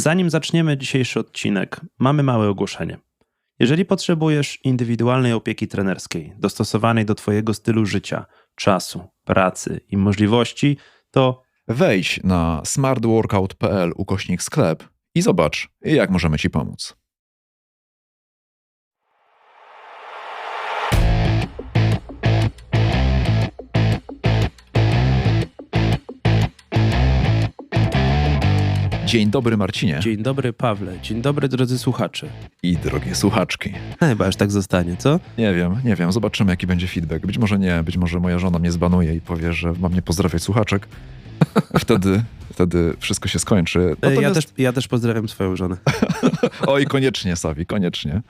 Zanim zaczniemy dzisiejszy odcinek, mamy małe ogłoszenie. Jeżeli potrzebujesz indywidualnej opieki trenerskiej, dostosowanej do Twojego stylu życia, czasu, pracy i możliwości, to Wejdź na smartworkout.pl ukośnik sklep i zobacz, jak możemy Ci pomóc. Dzień dobry Marcinie dzień dobry Pawle, dzień dobry drodzy słuchacze. i drogie słuchaczki. Chyba aż tak zostanie, co? Nie wiem, nie wiem, zobaczymy jaki będzie feedback. Być może nie, być może moja żona mnie zbanuje i powie, że mam nie pozdrawiać słuchaczek. Wtedy, wtedy wszystko się skończy. E, Ja, Natomiast- też, ja też pozdrawiam swoją żonę. Oj, koniecznie, Sawi, koniecznie.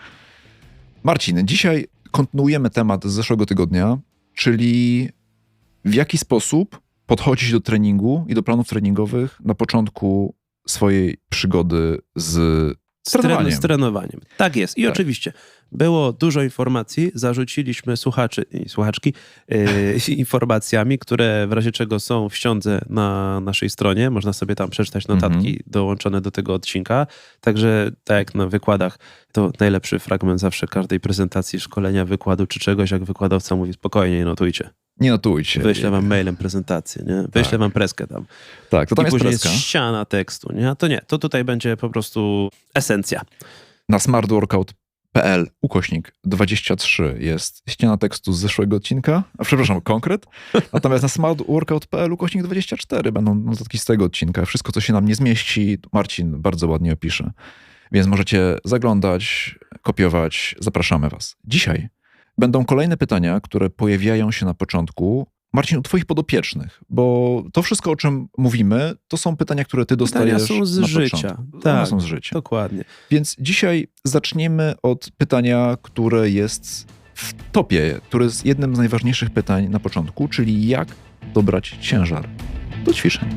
Marcin, dzisiaj kontynuujemy temat z zeszłego tygodnia, czyli w jaki sposób podchodzić do treningu i do planów treningowych na początku swojej przygody z Z, tren- trenowaniem. z trenowaniem. Tak jest. I Tak. oczywiście było dużo informacji, zarzuciliśmy słuchaczy i słuchaczki yy, informacjami, które w razie czego są w ściądze na naszej stronie. Można sobie tam przeczytać notatki Mhm. dołączone do tego odcinka. Także tak jak na wykładach, to najlepszy fragment zawsze każdej prezentacji, szkolenia, wykładu czy czegoś, jak wykładowca mówi spokojnie, notujcie. Nie notujcie. Wyślę wam mailem prezentację, nie? Wyślę Tak. wam preskę tam. Tak, to tam I jest później preska. jest ściana tekstu, nie? To nie, to tutaj będzie po prostu esencja. Na smartworkout.pl ukośnik 23 jest ściana tekstu z zeszłego odcinka, a przepraszam, konkret. Natomiast na smartworkout.pl ukośnik 24 będą notatki z tego odcinka. Wszystko, co się nam nie zmieści, Marcin bardzo ładnie opisze. Więc możecie zaglądać, kopiować. Zapraszamy Was. Dzisiaj będą kolejne pytania, które pojawiają się na początku. Marcin, u Twoich podopiecznych, bo to wszystko, o czym mówimy, to są pytania, które Ty Pytania dostajesz są z na życia. początku. One Tak. są z życia. Dokładnie. Więc dzisiaj zaczniemy od pytania, które jest w topie, które jest jednym z najważniejszych pytań na początku, czyli jak dobrać ciężar do ćwiczeń.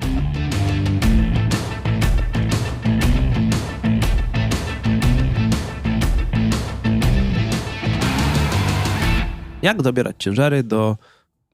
Jak dobierać ciężary do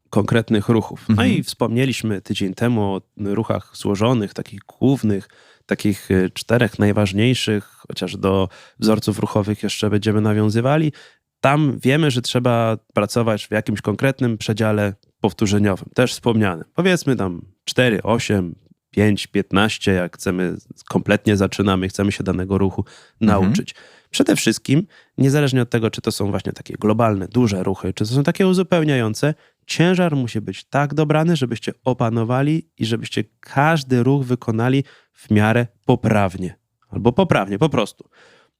konkretnych ruchów? No Mhm. i wspomnieliśmy tydzień temu o ruchach złożonych, takich głównych, takich y, czterech najważniejszych, chociaż do wzorców ruchowych jeszcze będziemy nawiązywali. Tam wiemy, że trzeba pracować w jakimś konkretnym przedziale powtórzeniowym, też wspomnianym. Powiedzmy tam 4, 8, 5, 15, jak chcemy, kompletnie zaczynamy, chcemy się danego ruchu nauczyć. Przede wszystkim, niezależnie od tego, czy to są właśnie takie globalne, duże ruchy, czy to są takie uzupełniające, ciężar musi być tak dobrany, żebyście opanowali i żebyście każdy ruch wykonali w miarę poprawnie. Albo poprawnie, po prostu.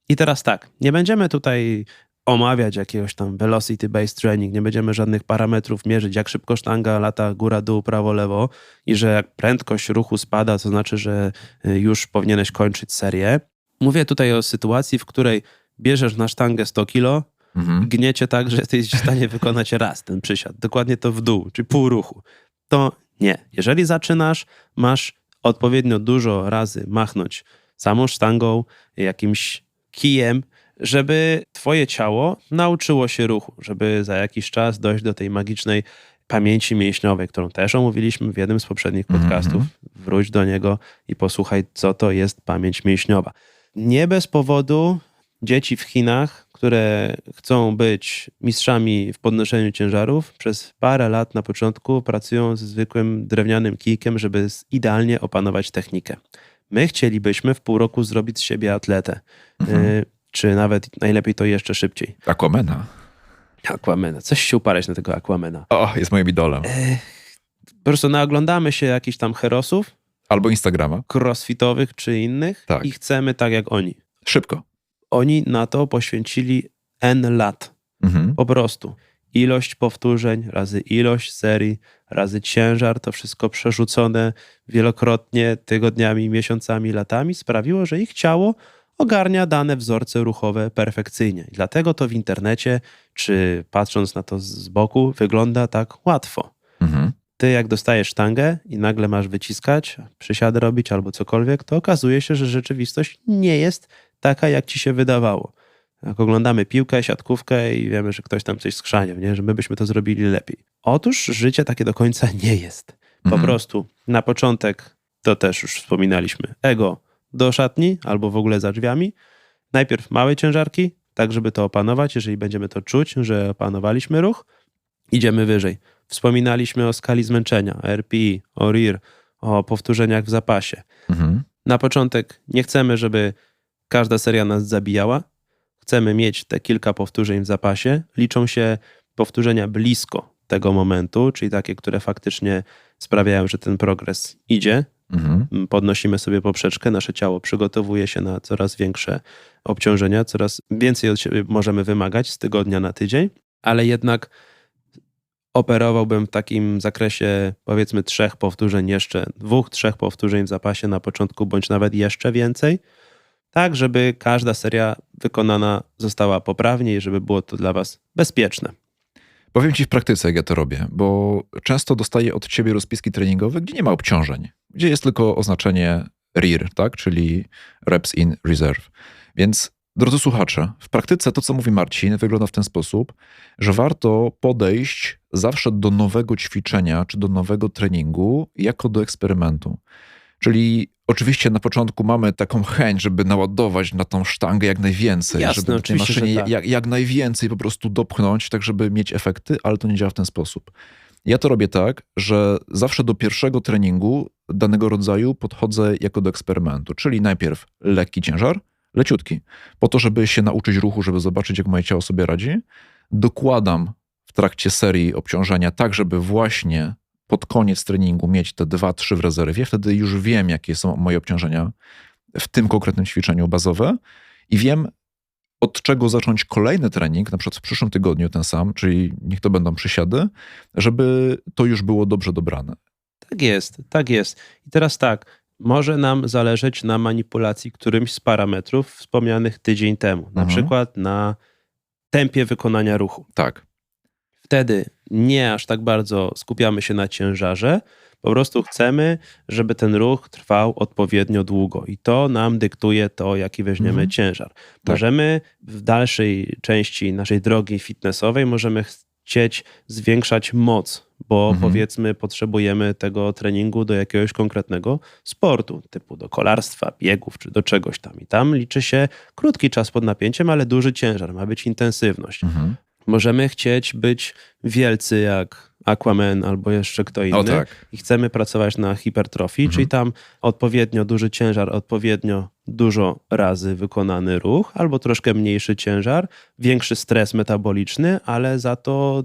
I teraz tak, nie będziemy tutaj omawiać jakiegoś tam velocity based training, nie będziemy żadnych parametrów mierzyć, jak szybko sztanga lata góra, dół, prawo, lewo i że jak prędkość ruchu spada, to znaczy, że y, już powinieneś kończyć serię. Mówię tutaj o sytuacji, w której bierzesz na sztangę 100 kilo, Mhm. gniecie tak, że jesteś w stanie wykonać raz ten przysiad, dokładnie to w dół, czyli pół ruchu. To nie. Jeżeli zaczynasz, masz odpowiednio dużo razy machnąć samą sztangą, jakimś kijem, żeby twoje ciało nauczyło się ruchu, żeby za jakiś czas dojść do tej magicznej pamięci mięśniowej, którą też omówiliśmy w jednym z poprzednich podcastów. Wróć do niego i posłuchaj, co to jest pamięć mięśniowa. Nie bez powodu dzieci w Chinach, które chcą być mistrzami w podnoszeniu ciężarów, przez parę lat na początku pracują ze zwykłym drewnianym kijkiem, żeby idealnie opanować technikę. My chcielibyśmy w pół roku zrobić z siebie atletę, Mhm. y, czy nawet najlepiej to jeszcze szybciej. Aquamena. Aquamena, coś się uparać na tego Aquamena. O, jest moim idolem. Po prostu naoglądamy się jakichś tam herosów, Albo Instagrama. crossfitowych czy innych Tak. i chcemy tak jak oni. Szybko. Oni na to poświęcili N lat. Mhm. Po prostu. Ilość powtórzeń razy ilość serii, razy ciężar, to wszystko przerzucone wielokrotnie, tygodniami, miesiącami, latami sprawiło, że ich ciało ogarnia dane wzorce ruchowe perfekcyjnie. I dlatego to w internecie, czy patrząc na to z boku, wygląda tak łatwo. Mhm. Ty, jak dostajesz sztangę i nagle masz wyciskać, przysiady robić albo cokolwiek, to okazuje się, że rzeczywistość nie jest taka, jak ci się wydawało. Jak oglądamy piłkę, siatkówkę i wiemy, że ktoś tam coś skrzania, nie? że my byśmy to zrobili lepiej. Otóż życie takie do końca nie jest. Po Mhm. prostu na początek, to też już wspominaliśmy, ego do szatni albo w ogóle za drzwiami. Najpierw małe ciężarki, tak żeby to opanować. Jeżeli będziemy to czuć, że opanowaliśmy ruch, idziemy wyżej. Wspominaliśmy o skali zmęczenia, RPI, o RIR, o powtórzeniach w zapasie. Mhm. Na początek nie chcemy, żeby każda seria nas zabijała. Chcemy mieć te kilka powtórzeń w zapasie. Liczą się powtórzenia blisko tego momentu, czyli takie, które faktycznie sprawiają, że ten progres idzie. Mhm. Podnosimy sobie poprzeczkę, nasze ciało przygotowuje się na coraz większe obciążenia, coraz więcej od siebie możemy wymagać z tygodnia na tydzień, ale jednak operowałbym w takim zakresie powiedzmy trzech powtórzeń jeszcze, dwóch, trzech powtórzeń w zapasie na początku, bądź nawet jeszcze więcej, tak żeby każda seria wykonana została poprawnie i żeby było to dla Was bezpieczne. Powiem ci w praktyce, jak ja to robię, bo często dostaję od ciebie rozpiski treningowe, gdzie nie ma obciążeń, gdzie jest tylko oznaczenie RIR, tak? czyli Reps in Reserve. Więc, drodzy słuchacze, w praktyce to, co mówi Marcin, wygląda w ten sposób, że warto podejść zawsze do nowego ćwiczenia czy do nowego treningu jako do eksperymentu. Czyli oczywiście na początku mamy taką chęć, żeby naładować na tą sztangę jak najwięcej, Jasne, żeby na tej maszynie tak. jak, jak najwięcej po prostu dopchnąć, tak żeby mieć efekty, ale to nie działa w ten sposób. Ja to robię tak, że zawsze do pierwszego treningu danego rodzaju podchodzę jako do eksperymentu, czyli najpierw lekki ciężar, leciutki, po to, żeby się nauczyć ruchu, żeby zobaczyć, jak moje ciało sobie radzi. Dokładam w trakcie serii obciążenia tak, żeby właśnie pod koniec treningu mieć te dwa, trzy w rezerwie. Wtedy już wiem, jakie są moje obciążenia w tym konkretnym ćwiczeniu bazowe i wiem, od czego zacząć kolejny trening, na przykład w przyszłym tygodniu ten sam, czyli niech to będą przysiady, żeby to już było dobrze dobrane. Tak jest, tak jest. I teraz tak, może nam zależeć na manipulacji którymś z parametrów wspomnianych tydzień temu, na Mhm. przykład na tempie wykonania ruchu. Tak. Wtedy nie aż tak bardzo skupiamy się na ciężarze, po prostu chcemy, żeby ten ruch trwał odpowiednio długo i to nam dyktuje to, jaki weźmiemy Mhm. ciężar. Możemy w dalszej części naszej drogi fitnessowej, możemy chcieć zwiększać moc, bo Mhm. powiedzmy potrzebujemy tego treningu do jakiegoś konkretnego sportu, typu do kolarstwa, biegów czy do czegoś tam. I tam liczy się krótki czas pod napięciem, ale duży ciężar, ma być intensywność. Mhm. Możemy chcieć być wielcy jak Aquaman albo jeszcze kto inny O tak. i chcemy pracować na hipertrofii, Mhm. czyli tam odpowiednio duży ciężar, odpowiednio dużo razy wykonany ruch, albo troszkę mniejszy ciężar, większy stres metaboliczny, ale za to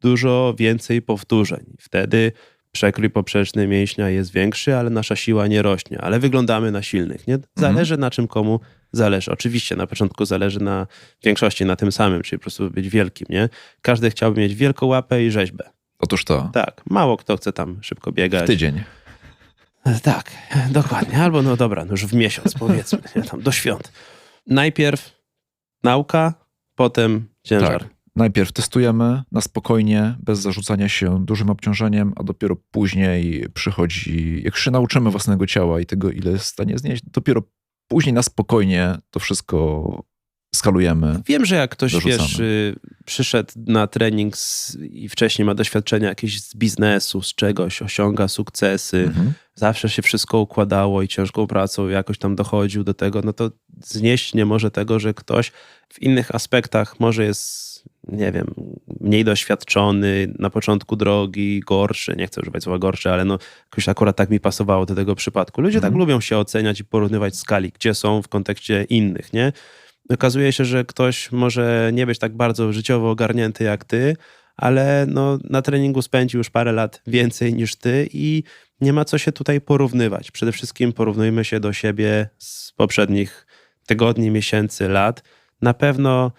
dużo więcej powtórzeń. Wtedy przekrój poprzeczny mięśnia jest większy, ale nasza siła nie rośnie, ale wyglądamy na silnych. Nie? Zależy na czym komu zależy. Oczywiście na początku zależy na większości na tym samym, czyli po prostu być wielkim. Nie? Każdy chciałby mieć wielką łapę i rzeźbę. Otóż to. Tak, mało kto chce tam szybko biegać. W tydzień. Tak, dokładnie. Albo no dobra, no już w miesiąc powiedzmy, nie, tam do świąt. Najpierw nauka, potem ciężar. Tak. Najpierw testujemy na spokojnie, bez zarzucania się dużym obciążeniem, a dopiero później przychodzi, jak się nauczymy własnego ciała i tego, ile jest w stanie znieść, dopiero później na spokojnie to wszystko skalujemy. Wiem, że jak ktoś, Dorzucamy. wiesz, y, przyszedł na trening z, i wcześniej ma doświadczenia jakieś z biznesu, z czegoś, osiąga sukcesy, Mhm. zawsze się wszystko układało i ciężką pracą jakoś tam dochodził do tego, no to znieść nie może tego, że ktoś w innych aspektach może jest, nie wiem, mniej doświadczony, na początku drogi, gorszy, nie chcę używać słowa gorszy, ale no jakoś akurat tak mi pasowało do tego przypadku. Ludzie tak Mhm. lubią się oceniać i porównywać skali, gdzie są w kontekście innych, nie? Okazuje się, że ktoś może nie być tak bardzo życiowo ogarnięty jak ty, ale no, na treningu spędził już parę lat więcej niż ty i nie ma co się tutaj porównywać. Przede wszystkim porównujmy się do siebie z poprzednich tygodni, miesięcy, lat. Na pewno,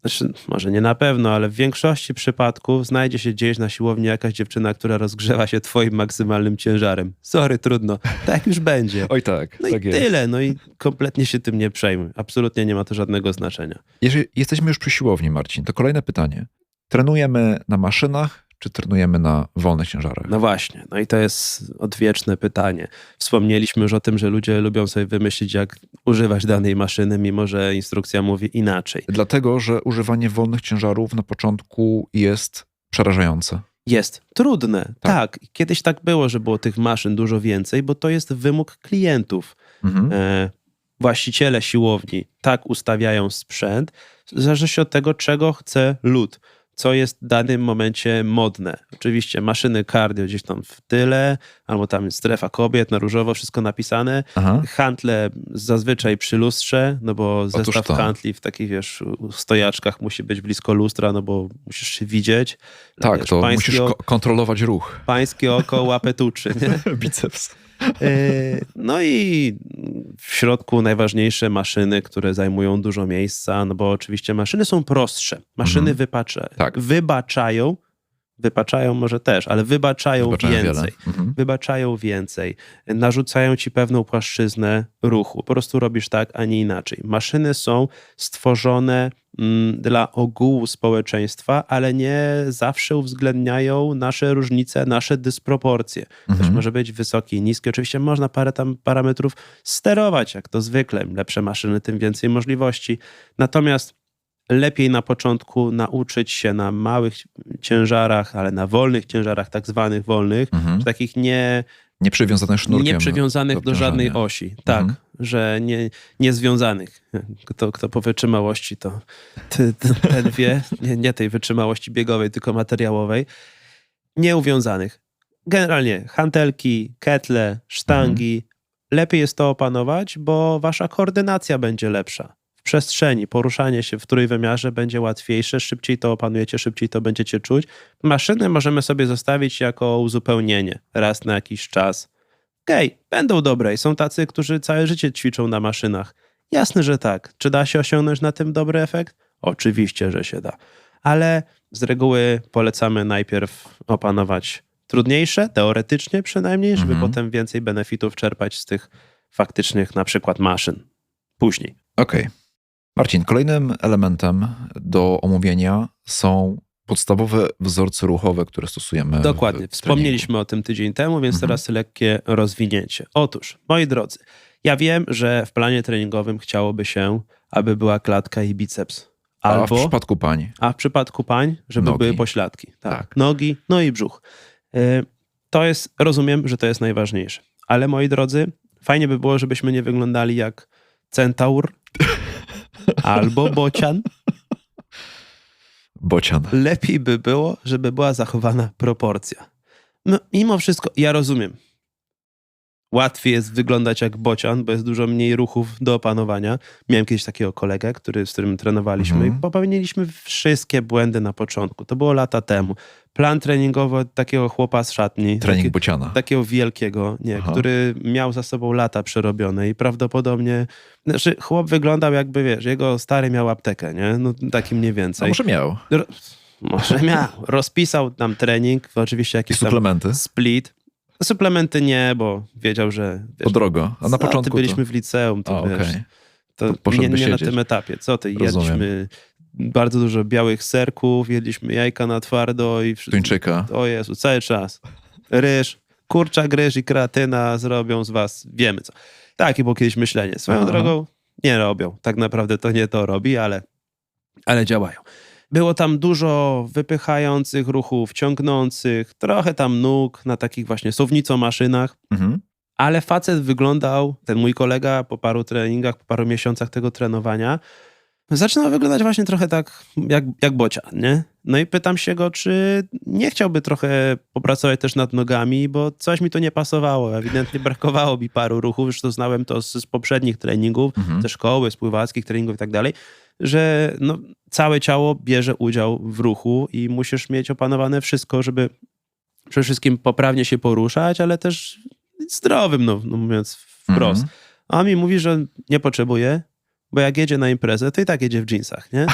znaczy może nie na pewno, ale w większości przypadków znajdzie się gdzieś na siłowni jakaś dziewczyna, która rozgrzewa się twoim maksymalnym ciężarem. Sorry, trudno. Tak już będzie. Oj tak, No tak i jest. tyle, no i kompletnie się tym nie przejmuj. Absolutnie nie ma to żadnego znaczenia. Jeżeli jesteśmy już przy siłowni, Marcin, to kolejne pytanie. Trenujemy na maszynach, czy trenujemy na wolnych ciężarach? No właśnie, no i to jest odwieczne pytanie. Wspomnieliśmy już o tym, że ludzie lubią sobie wymyślić, jak używać danej maszyny, mimo że instrukcja mówi inaczej. Dlatego, że używanie wolnych ciężarów na początku jest przerażające. Jest trudne, Tak. tak. Kiedyś tak było, że było tych maszyn dużo więcej, bo to jest wymóg klientów. Mhm. E, właściciele siłowni tak ustawiają sprzęt, w zależności od tego, czego chce lud, co jest w danym momencie modne. Oczywiście maszyny cardio gdzieś tam w tyle, albo tam jest strefa kobiet, na różowo wszystko napisane. Aha. Hantle zazwyczaj przy lustrze, no bo zestaw hantli w takich, wiesz, stojaczkach musi być blisko lustra, no bo musisz się widzieć. Tak, Wiesz, to musisz ko- kontrolować ruch. Pańskie oko łapę tuczy, nie? Biceps. E, No i w środku najważniejsze maszyny, które zajmują dużo miejsca, no bo oczywiście maszyny są prostsze. Maszyny Mhm. wypacza, Tak. wybaczają, wypaczają może też, ale wybaczają Wybaczają więcej. Mhm. Wybaczają więcej, narzucają ci pewną płaszczyznę ruchu. Po prostu robisz tak, a nie inaczej. Maszyny są stworzone mm, dla ogółu społeczeństwa, ale nie zawsze uwzględniają nasze różnice, nasze dysproporcje. Mhm. może być wysoki i niski. Oczywiście można parę tam parametrów sterować, jak to zwykle. Im lepsze maszyny, tym więcej możliwości. Natomiast lepiej na początku nauczyć się na małych ciężarach, ale na wolnych ciężarach, tak zwanych wolnych, Mhm. takich nie, Nie przywiązane sznurkiem. nie przywiązanych do żadnej osi. Tak, Mhm. że nie, niezwiązanych. Kto, kto po wytrzymałości, to ty, ty, ten wie, nie, nie tej wytrzymałości biegowej, tylko materiałowej. Nieuwiązanych. Generalnie hantelki, ketle, sztangi. Lepiej jest to opanować, bo wasza koordynacja będzie lepsza. Przestrzeni, poruszanie się w trójwymiarze będzie łatwiejsze, szybciej to opanujecie, szybciej to będziecie czuć. Maszyny możemy sobie zostawić jako uzupełnienie raz na jakiś czas. Okej, będą dobre i są tacy, którzy całe życie ćwiczą na maszynach. Jasne, że tak. Czy da się osiągnąć na tym dobry efekt? Oczywiście, że się da. Ale z reguły polecamy najpierw opanować trudniejsze, teoretycznie przynajmniej, żeby Mhm. potem więcej benefitów czerpać z tych faktycznych na przykład maszyn. Później. Okej. Marcin, kolejnym elementem do omówienia są podstawowe wzorce ruchowe, które stosujemy. Dokładnie. Wspomnieliśmy o tym tydzień temu, więc Mhm. teraz lekkie rozwinięcie. Otóż, moi drodzy, ja wiem, że w planie treningowym chciałoby się, aby była klatka i biceps. A Albo, w przypadku pań. a w przypadku pań, żeby Nogi. były pośladki. Tak. Tak. Nogi, no i brzuch. Y, To jest, rozumiem, że to jest najważniejsze. Ale moi drodzy, fajnie by było, żebyśmy nie wyglądali jak centaur albo bocian. Bocian. lepiej by było, żeby była zachowana proporcja. No, mimo wszystko, ja rozumiem. Łatwiej jest wyglądać jak bocian, bo jest dużo mniej ruchów do opanowania. Miałem kiedyś takiego kolegę, który, z którym trenowaliśmy Mhm. i popełniliśmy wszystkie błędy na początku. To było lata temu. Plan treningowy takiego chłopa z szatni. Trening taki- bociana. takiego wielkiego, nie, Aha. który miał za sobą lata przerobione i prawdopodobnie, znaczy chłop wyglądał jakby, wiesz, jego stary miał aptekę, nie? No taki mniej A więcej. może miał. Może miał. Rozpisał nam trening, oczywiście I tam suplementy. split. Suplementy nie, bo wiedział, że wiesz, To drogo. A na no, początku byliśmy to... w liceum, to A, wiesz, to nie, nie na tym etapie. Co ty, Rozumiem. jedliśmy bardzo dużo białych serków, jedliśmy jajka na twardo i wszystko. Tuńczyka. O Jezu, cały czas. Ryż, kurczak, ryż i kreatyna zrobią z was, wiemy co. Takie było kiedyś myślenie. Swoją Aha. drogą nie robią. Tak naprawdę to nie to robi, ale, ale działają. Było tam dużo wypychających ruchów, ciągnących, trochę tam nóg na takich właśnie sownico-maszynach. Mhm. Ale facet wyglądał, ten mój kolega po paru treningach, po paru miesiącach tego trenowania, zaczynał wyglądać właśnie trochę tak jak, jak bocian, nie? No i pytam się go, czy nie chciałby trochę popracować też nad nogami, bo coś mi tu nie pasowało. Ewidentnie brakowało mi paru ruchów, już to znałem to z, z poprzednich treningów, Mhm. ze szkoły, z pływackich treningów i tak dalej, że no, całe ciało bierze udział w ruchu i musisz mieć opanowane wszystko, żeby przede wszystkim poprawnie się poruszać, ale też zdrowym, no, no mówiąc wprost. Mhm. A mi mówi, że nie potrzebuje, bo jak jedzie na imprezę, to i tak jedzie w dżinsach, nie?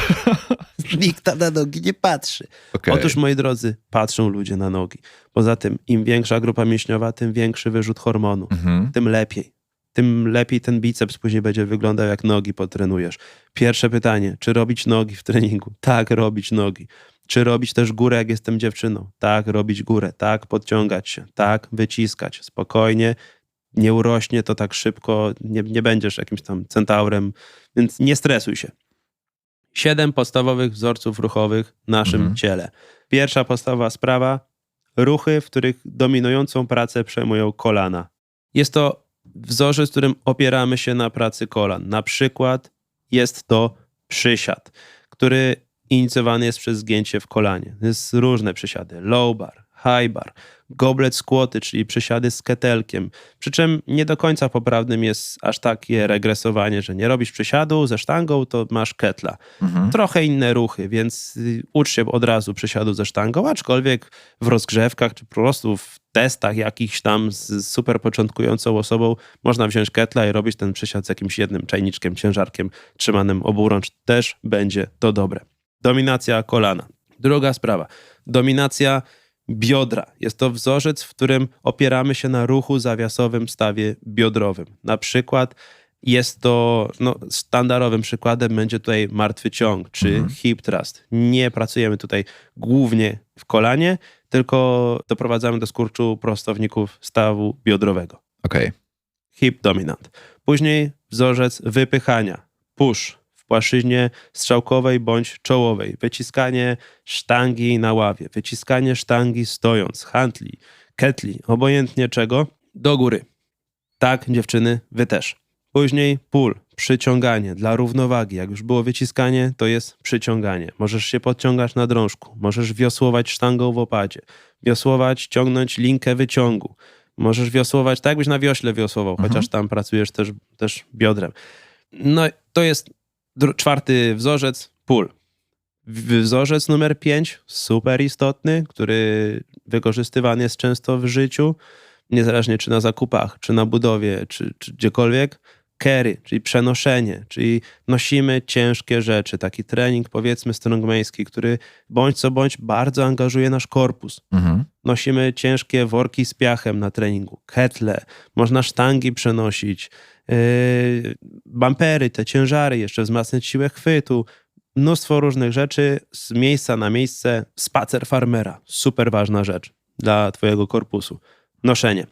Nikt tam na nogi nie patrzy. Okej. Otóż, moi drodzy, patrzą ludzie na nogi. Poza tym, im większa grupa mięśniowa, tym większy wyrzut hormonu, Mhm. tym lepiej. Tym lepiej ten biceps później będzie wyglądał, jak nogi potrenujesz. Pierwsze pytanie, czy robić nogi w treningu? Tak, robić nogi. Czy robić też górę, jak jestem dziewczyną? Tak, robić górę. Tak, podciągać się. Tak, wyciskać. Spokojnie. Nie urośnie to tak szybko. Nie, nie będziesz jakimś tam centaurem, więc nie stresuj się. Siedem podstawowych wzorców ruchowych w naszym Mhm. ciele. Pierwsza podstawowa sprawa, ruchy, w których dominującą pracę przejmują kolana. Jest to wzorzec, którym opieramy się na pracy kolan. Na przykład jest to przysiad, który inicjowany jest przez zgięcie w kolanie. Jest różne przysiady. Low bar, high bar, goblet squaty, czyli przysiady z ketelkiem. Przy czym nie do końca poprawnym jest aż takie regresowanie, że nie robisz przysiadu ze sztangą, to masz ketla. Mhm. Trochę inne ruchy, więc y, ucz się od razu przysiadu ze sztangą, aczkolwiek w rozgrzewkach, czy po prostu w testach jakichś tam z super początkującą osobą można wziąć ketla i robić ten przysiad z jakimś jednym czajniczkiem, ciężarkiem trzymanym oburącz. Też będzie to dobre. Dominacja kolana. Druga sprawa. Dominacja biodra. Jest to wzorzec, w którym opieramy się na ruchu zawiasowym stawie biodrowym. Na przykład jest to, no, standardowym przykładem będzie tutaj martwy ciąg czy Mhm. hip thrust. Nie pracujemy tutaj głównie w kolanie, tylko doprowadzamy do skurczu prostowników stawu biodrowego. Okej. Hip dominant. Później wzorzec wypychania. Push w płaszczyźnie strzałkowej bądź czołowej. Wyciskanie sztangi na ławie. Wyciskanie sztangi stojąc. Hantli, ketli, obojętnie czego, do góry. Tak, dziewczyny, wy też. Później pull, przyciąganie dla równowagi. Jak już było wyciskanie, to jest przyciąganie. Możesz się podciągać na drążku, możesz wiosłować sztangą w opadzie, wiosłować, ciągnąć linkę wyciągu. Możesz wiosłować tak, jakbyś na wiośle wiosłował, Mhm. chociaż tam pracujesz też, też biodrem. No to jest czwarty wzorzec, pull. W- Wzorzec numer 5, super istotny, który wykorzystywany jest często w życiu, niezależnie czy na zakupach, czy na budowie, czy, czy gdziekolwiek. Carry, czyli przenoszenie, czyli nosimy ciężkie rzeczy. Taki trening, powiedzmy, strongmański, który bądź co bądź bardzo angażuje nasz korpus. Mhm. Nosimy ciężkie worki z piachem na treningu, ketle, można sztangi przenosić, bampery, te ciężary, jeszcze wzmacniać siłę chwytu, mnóstwo różnych rzeczy z miejsca na miejsce. Spacer farmera, super ważna rzecz dla twojego korpusu. Noszenie.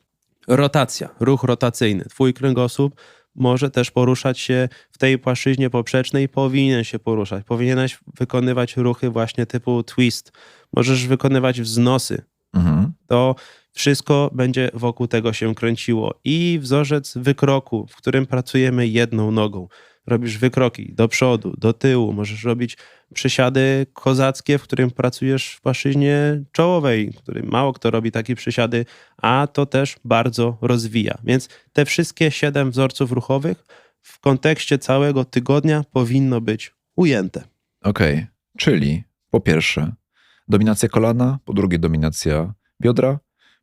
Rotacja, ruch rotacyjny. Twój kręgosłup może też poruszać się w tej płaszczyźnie poprzecznej, powinien się poruszać. Powinieneś wykonywać ruchy właśnie typu twist. Możesz wykonywać wznosy, Mhm. to wszystko będzie wokół tego się kręciło. I wzorzec wykroku, w którym pracujemy jedną nogą. Robisz wykroki do przodu, do tyłu, możesz robić przysiady kozackie, w którym pracujesz w płaszczyźnie czołowej, w którym mało kto robi takie przysiady, a to też bardzo rozwija. Więc te wszystkie siedem wzorców ruchowych w kontekście całego tygodnia powinno być ujęte. Okej. Czyli po pierwsze dominacja kolana, po drugie dominacja biodra,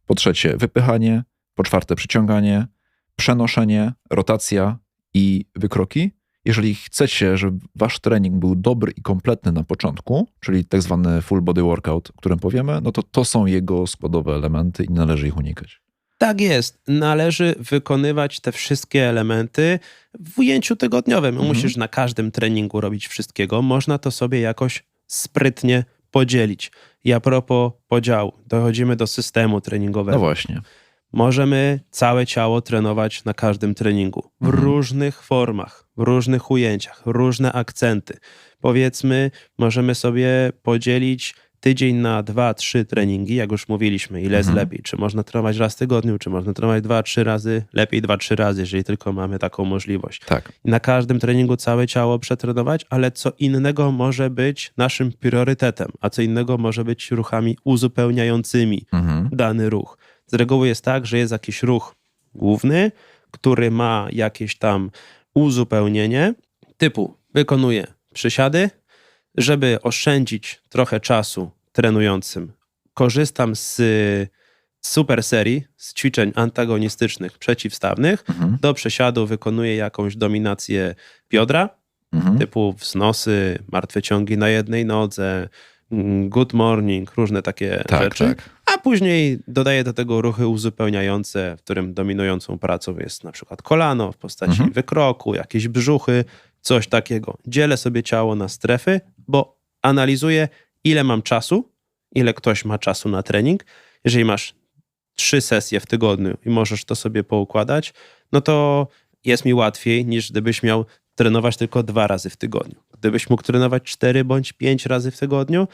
po trzecie wypychanie, po czwarte przyciąganie, przenoszenie, rotacja i wykroki. Jeżeli chcecie, żeby wasz trening był dobry i kompletny na początku, czyli tak zwany full body workout, o którym powiemy, no to to są jego składowe elementy i należy ich unikać. Tak jest. Należy wykonywać te wszystkie elementy w ujęciu tygodniowym. Mhm. Musisz na każdym treningu robić wszystkiego. Można to sobie jakoś sprytnie podzielić. I a propos podziału, dochodzimy do systemu treningowego. No właśnie. Możemy całe ciało trenować na każdym treningu w Mhm. różnych formach, w różnych ujęciach, różne akcenty. Powiedzmy, możemy sobie podzielić tydzień na dwa, trzy treningi, jak już mówiliśmy, ile jest Mhm. lepiej. Czy można trenować raz w tygodniu, czy można trenować dwa, trzy razy, lepiej dwa, trzy razy, jeżeli tylko mamy taką możliwość. Tak. Na każdym treningu całe ciało przetrenować, ale co innego może być naszym priorytetem, a co innego może być ruchami uzupełniającymi Mhm. dany ruch. Z reguły jest tak, że jest jakiś ruch główny, który ma jakieś tam uzupełnienie, typu wykonuję przysiady, żeby oszczędzić trochę czasu trenującym. Korzystam z super serii, z ćwiczeń antagonistycznych, przeciwstawnych. Mhm. Do przesiadu wykonuję jakąś dominację biodra, Mhm. typu wznosy, martwe ciągi na jednej nodze, mm, good morning, różne takie Tak, rzeczy. tak. A później dodaję do tego ruchy uzupełniające, w którym dominującą pracą jest na przykład kolano w postaci Mhm. wykroku, jakieś brzuchy, coś takiego. Dzielę sobie ciało na strefy, bo analizuję, ile mam czasu, ile ktoś ma czasu na trening. Jeżeli masz trzy sesje w tygodniu i możesz to sobie poukładać, no to jest mi łatwiej niż gdybyś miał trenować tylko dwa razy w tygodniu. Gdybyś mógł trenować cztery bądź pięć razy w tygodniu,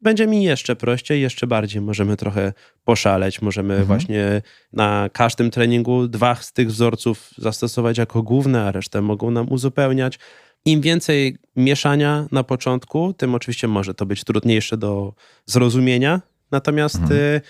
będzie mi jeszcze prościej, jeszcze bardziej możemy trochę poszaleć. Możemy Mhm. właśnie na każdym treningu dwa z tych wzorców zastosować jako główne, a resztę mogą nam uzupełniać. Im więcej mieszania na początku, tym oczywiście może to być trudniejsze do zrozumienia. Natomiast Mhm. y,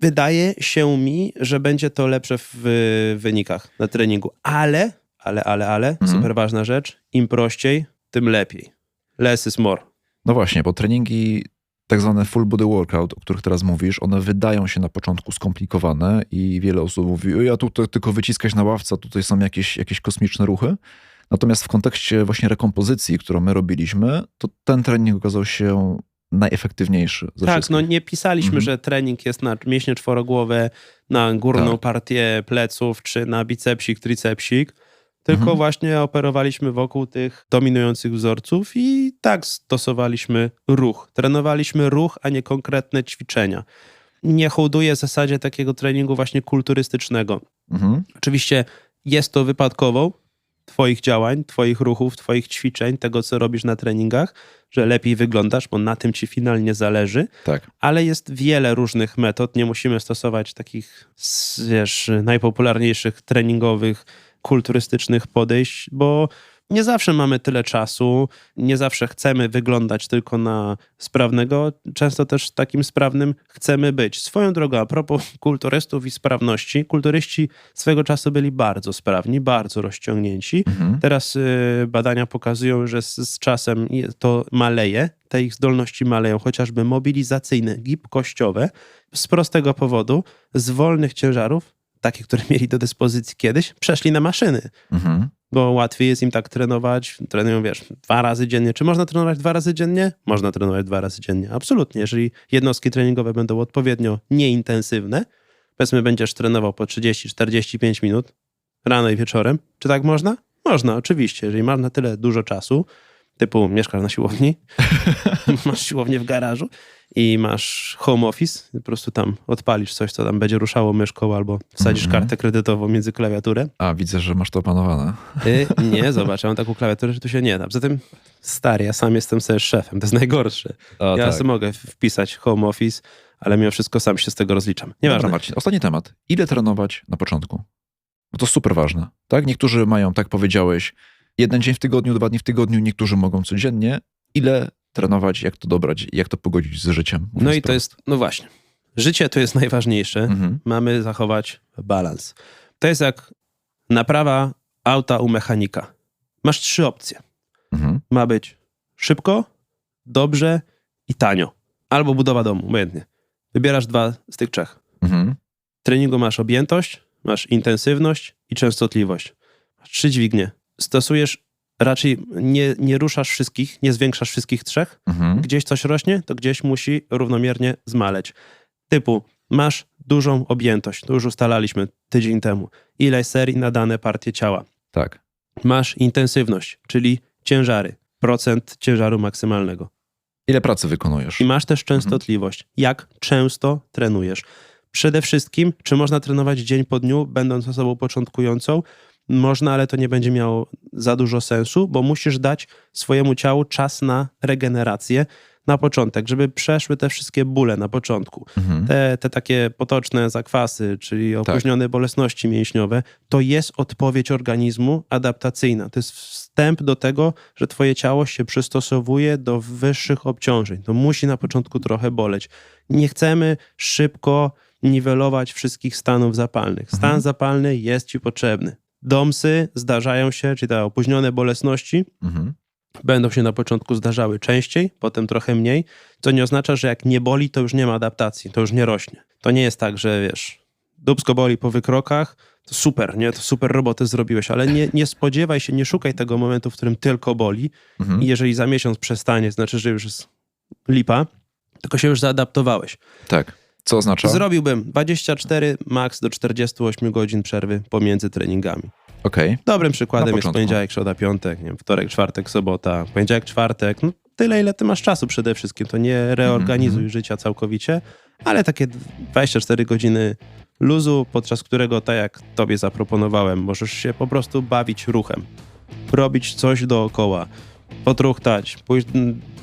wydaje się mi, że będzie to lepsze w wynikach na treningu. Ale, ale, ale, ale, Mhm. super ważna rzecz, im prościej, tym lepiej. Less is more. No właśnie, bo treningi tak zwane full body workout, o których teraz mówisz, one wydają się na początku skomplikowane i wiele osób mówi, ja tutaj tylko wyciskać na ławce, tutaj są jakieś, jakieś kosmiczne ruchy. Natomiast w kontekście właśnie rekompozycji, którą my robiliśmy, to ten trening okazał się najefektywniejszy Tak, wszystkich. no nie pisaliśmy, Mhm. że trening jest na mięśnie czworogłowe, na górną Tak. partię pleców, czy na bicepsik, tricepsik, tylko Mhm. właśnie operowaliśmy wokół tych dominujących wzorców i tak stosowaliśmy ruch. Trenowaliśmy ruch, a nie konkretne ćwiczenia. Nie hołduję w zasadzie takiego treningu właśnie kulturystycznego. Mhm. Oczywiście jest to wypadkową Twoich działań, Twoich ruchów, Twoich ćwiczeń, tego co robisz na treningach, że lepiej wyglądasz, bo na tym Ci finalnie zależy, Tak. ale jest wiele różnych metod. Nie musimy stosować takich, wiesz, najpopularniejszych treningowych, kulturystycznych podejść, bo nie zawsze mamy tyle czasu, nie zawsze chcemy wyglądać tylko na sprawnego, często też takim sprawnym chcemy być. Swoją drogą, a propos kulturystów i sprawności, kulturyści swego czasu byli bardzo sprawni, bardzo rozciągnięci. Mhm. Teraz y, badania pokazują, że z, z czasem to maleje, te ich zdolności maleją, chociażby mobilizacyjne, gibkościowe, z prostego powodu z wolnych ciężarów, takich, które mieli do dyspozycji kiedyś, przeszli na maszyny, Mhm. Bo łatwiej jest im tak trenować. Trenują, wiesz, dwa razy dziennie. Czy można trenować dwa razy dziennie? Można trenować dwa razy dziennie. Absolutnie. Jeżeli jednostki treningowe będą odpowiednio nieintensywne, powiedzmy, będziesz trenował po 30-45 minut rano i wieczorem, czy tak można? Można, oczywiście. Jeżeli masz na tyle dużo czasu, typu mieszkasz na siłowni, masz siłownię w garażu i masz home office, po prostu tam odpalisz coś, co tam będzie ruszało myszką albo wsadzisz Mhm. kartę kredytową między klawiaturę, A, widzę, że masz to opanowane. Y, nie, zobacz, ja mam taką klawiaturę, że tu się nie da. Poza tym, stary, ja sam jestem sobie szefem, to jest najgorsze. Ja tak. sobie mogę wpisać home office, ale mimo wszystko sam się z tego rozliczam. Dobra, Nieważne. Marcin, ostatni temat. Ile trenować na początku? Bo to super ważne. Tak? Niektórzy mają, tak powiedziałeś, jeden dzień w tygodniu, dwa dni w tygodniu, niektórzy mogą codziennie. Ile trenować, jak to dobrać, jak to pogodzić z życiem? No i to jest, no właśnie, życie to jest najważniejsze. Mhm. Mamy zachować balans. To jest jak naprawa auta u mechanika. Masz trzy opcje. Mhm. Ma być szybko, dobrze i tanio. Albo budowa domu, obojętnie. Wybierasz dwa z tych trzech. Mhm. W treningu masz objętość, masz intensywność i częstotliwość. Masz trzy dźwignie. Stosujesz raczej, nie, nie ruszasz wszystkich, nie zwiększasz wszystkich trzech. Mhm. Gdzieś coś rośnie, to gdzieś musi równomiernie zmaleć. Typu, masz dużą objętość, to już ustalaliśmy tydzień temu. Ile serii na dane partie ciała. Tak. Masz intensywność, czyli ciężary, procent ciężaru maksymalnego. Ile pracy wykonujesz? I masz też częstotliwość. Jak często trenujesz? Przede wszystkim, czy można trenować dzień po dniu, będąc osobą początkującą? Można, ale to nie będzie miało za dużo sensu, bo musisz dać swojemu ciału czas na regenerację na początek, żeby przeszły te wszystkie bóle na początku. Mhm. Te, te takie potoczne zakwasy, czyli opóźnione bolesności mięśniowe, to jest odpowiedź organizmu adaptacyjna. To jest wstęp do tego, że twoje ciało się przystosowuje do wyższych obciążeń. To musi na początku trochę boleć. Nie chcemy szybko niwelować wszystkich stanów zapalnych. Stan Mhm. zapalny jest ci potrzebny. Domsy zdarzają się, czyli te opóźnione bolesności, Mhm. będą się na początku zdarzały częściej, potem trochę mniej, co nie oznacza, że jak nie boli, to już nie ma adaptacji, to już nie rośnie. To nie jest tak, że wiesz, dubsko boli po wykrokach, to super, nie? To super robotę zrobiłeś, ale nie, nie spodziewaj się, nie szukaj tego momentu, w którym tylko boli Mhm. i jeżeli za miesiąc przestanie, znaczy, że już jest lipa, tylko się już zaadaptowałeś. Tak. Co oznacza? Zrobiłbym 24 max do 48 godzin przerwy pomiędzy treningami. Okej. Dobrym przykładem jest poniedziałek, środa, piątek, wiem, wtorek, czwartek, sobota, poniedziałek, czwartek, no tyle, ile ty masz czasu przede wszystkim. To nie reorganizuj Mhm. życia całkowicie, ale takie 24 godziny luzu, podczas którego, tak jak tobie zaproponowałem, możesz się po prostu bawić ruchem, robić coś dookoła, Potruchtać, pójść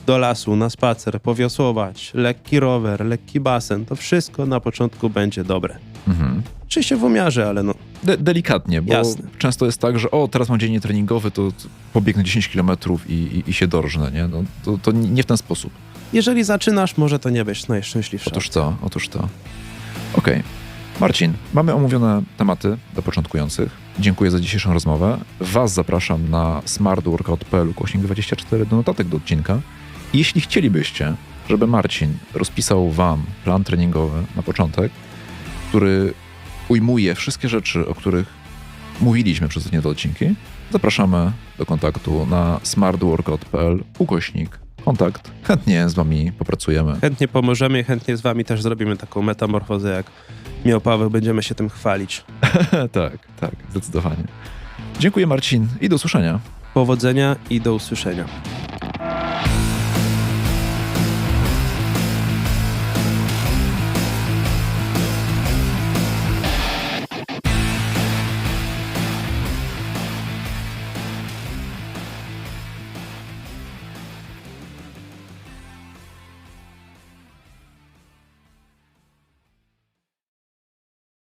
do lasu, na spacer, powiosłować, lekki rower, lekki basen, to wszystko na początku będzie dobre. Mhm. Oczywiście w umiarze, ale no, De- delikatnie, bo Jasne. często jest tak, że o, teraz mam dzień treningowy, to pobiegnę 10 km i, i, i się dorżnę, nie? No, to, to nie w ten sposób. jeżeli zaczynasz, może to nie być najszczęśliwsza. Otóż to, otóż to. Okej. Marcin, mamy omówione tematy dla początkujących. Dziękuję za dzisiejszą rozmowę. Was zapraszam na smartworkout.pl kośnik 24 do notatek do odcinka. Jeśli chcielibyście, żeby Marcin rozpisał wam plan treningowy na początek, który ujmuje wszystkie rzeczy, o których mówiliśmy przez te dwa odcinki, zapraszamy do kontaktu na smartworkout.pl ukośnik kontakt. Chętnie z wami popracujemy. Chętnie pomożemy, chętnie z wami też zrobimy taką metamorfozę, jak miał Paweł, będziemy się tym chwalić. tak, tak, zdecydowanie. Dziękuję Marcin i do usłyszenia. Powodzenia i do usłyszenia.